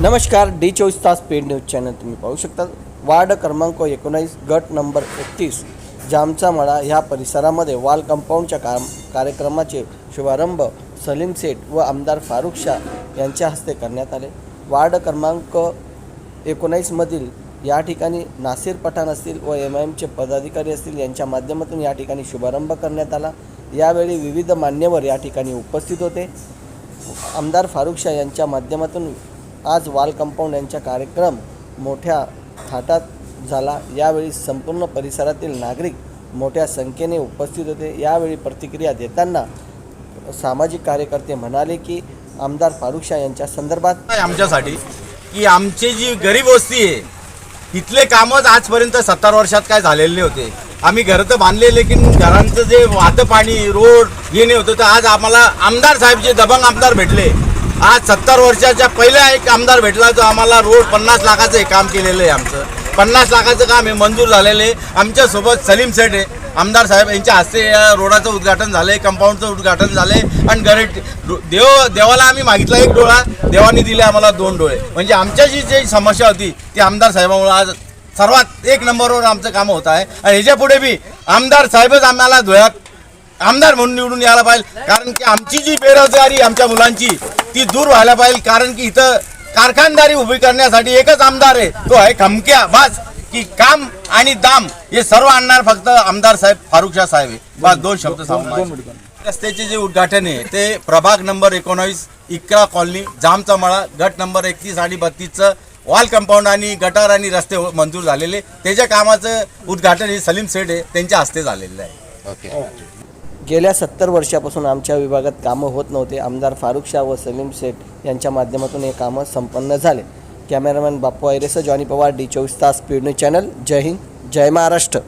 नमस्कार डी चोवीस तास पेड न्यूज चॅनल तुम्ही पाहू शकता. वार्ड क्रमांक एकोणावीस गट नंबर एकतीस जामचा मळा ह्या परिसरामध्ये वाल कंपाऊंडच्या काम कार्यक्रमाचे शुभारंभ सलीम सेठ व आमदार फारुख शाह यांच्या हस्ते करण्यात आले. वार्ड क्रमांक एकोणावीसमधील या ठिकाणी नासिर पठाण असतील व एम आय एमचे पदाधिकारी असतील यांच्या माध्यमातून या ठिकाणी शुभारंभ करण्यात आला. यावेळी विविध मान्यवर या ठिकाणी उपस्थित होते. आमदार फारुख शाह यांच्या माध्यमातून आज वाल कंपाऊंड यांचा कार्यक्रम मोठ्या थाटात झाला. यावेळी संपूर्ण परिसरातील नागरिक मोठ्या संख्येने उपस्थित होते. यावेळी प्रतिक्रिया देताना सामाजिक कार्यकर्ते म्हणाले की आमदार फारुख शाह यांच्या संदर्भात आहे आमच्यासाठी की आमची जी गरीब वस्ती आहे तिथले कामच आजपर्यंत सत्तर वर्षात काय झालेले होते. आम्ही घर तर बांधले लेकिन घरांचं जे वाहतं पाणी रोड येणे होतं. तर आज आम्हाला आमदार साहेब जे दबंग आमदार भेटले. आज सत्तर वर्षाच्या पहिल्या एक आमदार भेटला जो आम्हाला रोड पन्नास लाखाचं हे काम केलेलं आहे आमचं. पन्नास लाखाचं काम हे मंजूर झालेलं आहे. आमच्यासोबत सलीम सेठ आहे. आमदार साहेब यांच्या हस्ते या रोडाचं उद्घाटन झालं आहे कंपाऊंडचं उद्घाटन झालं आहे. आणि गरेट देव देवाला आम्ही मागितला एक डोळा. देवाने दिले आम्हाला दोन डोळे. म्हणजे आमच्या जी जी समस्या होती ती आमदार साहेबामुळे आज सर्वात एक नंबरवर आमचं काम होत आहे. आणि ह्याच्या पुढे बी आमदार साहेबच आम्हाला धुळ्यात आमदार म्हणून निवडून यायला पाहिजे. कारण की आमची जी बेरोजगारी आमच्या मुलांची ती दूर व्हायला पाहिजे कारण की इथं कारखानदारी उभी करण्यासाठी एकच आमदार आहे तो आहे खमक्या. बस की काम आणि दाम हे सर्व आणणार फक्त आमदार साहेब फारुख शाह साहेब बस दोन शब्द सांगून रस्त्याचे जे उद्घाटन आहे ते प्रभाग नंबर एकोणावीस इकरा कॉलनी जामचा मळा गट नंबर एकतीस आणि बत्तीसचं वॉल कंपाऊंड आणि गटार आणि रस्ते मंजूर झालेले. त्याच्या कामाचं उद्घाटन हे सलीम सेठ आहे त्यांच्या हस्ते झालेलं आहे. गेल्या सत्तर वर्षापासून आमच्या विभागात कामं होत नव्हते. आमदार फारुख शाह व सलीम शेख यांच्या माध्यमातून हे कामं संपन्न झाले. कॅमेरामॅन बाप्पू ऐरेसह जॉनी पवार डी चोवीस तास पीड चॅनल जय हिंद जय महाराष्ट्र.